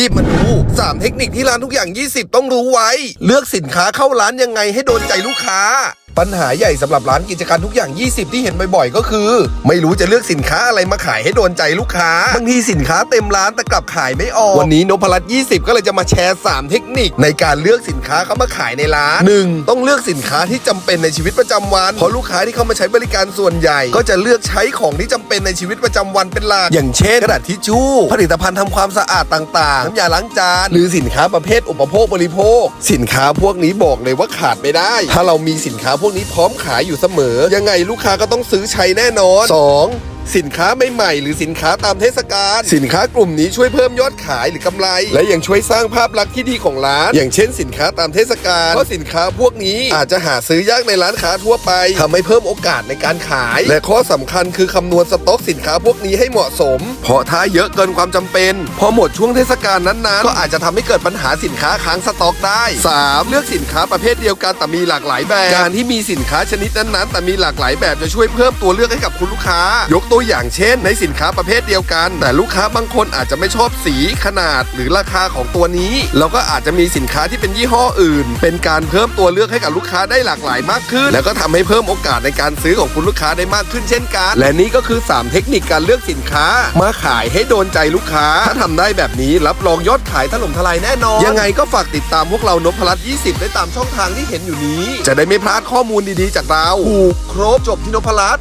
รีบมาดู 3 เทคนิคที่ร้านทุกอย่าง 20 ต้องรู้ไว้ เลือกสินค้าเข้าร้านยังไงให้โดนใจลูกค้า ปัญหาใหญ่สำหรับร้านกิจการทุกอย่าง 20 ที่เห็นบ่อยๆ ก็คือ ไม่รู้จะเลือกสินค้าอะไรมาขายให้โดนใจลูกค้า บางทีสินค้าเต็มร้านแต่กลับขายไม่ออก วันนี้นพรัตน์20 ก็เลยจะมาแชร์ 3 เทคนิค ในการเลือกสินค้าเข้ามาขายในร้าน 1. ต้องเลือกสินค้าที่จำเป็นในชีวิตประจำวัน เพราะลูกค้าที่เข้ามาใช้บริการส่วนใหญ่ ก็จะเลือกใช้ของที่จำเป็นในชีวิตประจำวันเป็นหลัก อย่างเช่นกระดาษทิชชู่ ผลิตภัณฑ์ทำความสะอาดต่างๆ น้ำยาล้างจาน หรือสินค้าประเภทอุปโภคบริโภค สินค้าพวกนี้บอกเลยว่าขาดไม่ได้ ถ้าเรามีสินค้าพวกนี้พร้อมขายอยู่เสมอ ยังไงลูกค้าก็ต้องซื้อใช้แน่นอน 2. สินค้าใหม่ๆ หรือสินค้าตามเทศกาลสินค้ากลุ่มนี้ช่วยเพิ่มยอดขายหรือกำไร และยังช่วยสร้างภาพลักษณ์ที่ดีของร้าน อย่างเช่นสินค้าตามเทศกาลเพราะสินค้าพวกนี้อาจจะหาซื้อยากในร้านค้าทั่วไปทำให้เพิ่มโอกาสในการขาย และข้อสำคัญคือคำนวณสต็อกสินค้าพวกนี้ให้เหมาะสม เพราะถ้าเยอะเกินความจำเป็น พอหมดช่วงเทศกาลนั้นๆ ก็อาจจะทำให้เกิดปัญหาสินค้าค้างสต็อกได้ 3. เลือกสินค้าประเภทเดียวกันแต่มีหลากหลายแบบการที่มีสินค้าชนิดนั้นๆแต่มีหลากหลายแบบจะช่วยเพิ่มตัวเลือกให้กับคุณลูกค้ายกตัวอย่างเช่น ในสินค้าประเภทเดียวกัน แต่ลูกค้าบางคนอาจจะไม่ชอบสีขนาดหรือราคาของตัวนี้เราก็อาจจะมีสินค้าที่เป็นยี่ห้ออื่น เป็นการเพิ่มตัวเลือกให้กับลูกค้าได้หลากหลายมากขึ้น แล้วก็ทำให้เพิ่มโอกาสในการซื้อของคุณลูกค้าได้มากขึ้นเช่นกัน และนี่ก็คือ 3 เทคนิคการเลือกสินค้า มาขายให้โดนใจลูกค้าถ้าทำได้แบบนี้รับรองยอดขายถล่มทลายแน่นอน ยังไงก็ฝากติดตามพวกเรานพรัตน์20 ได้ตามช่องทางที่เห็นอยู่นี้ จะได้ไม่พลาดข้อมูลดีๆ จากเราถูกครบจบที่นพรัต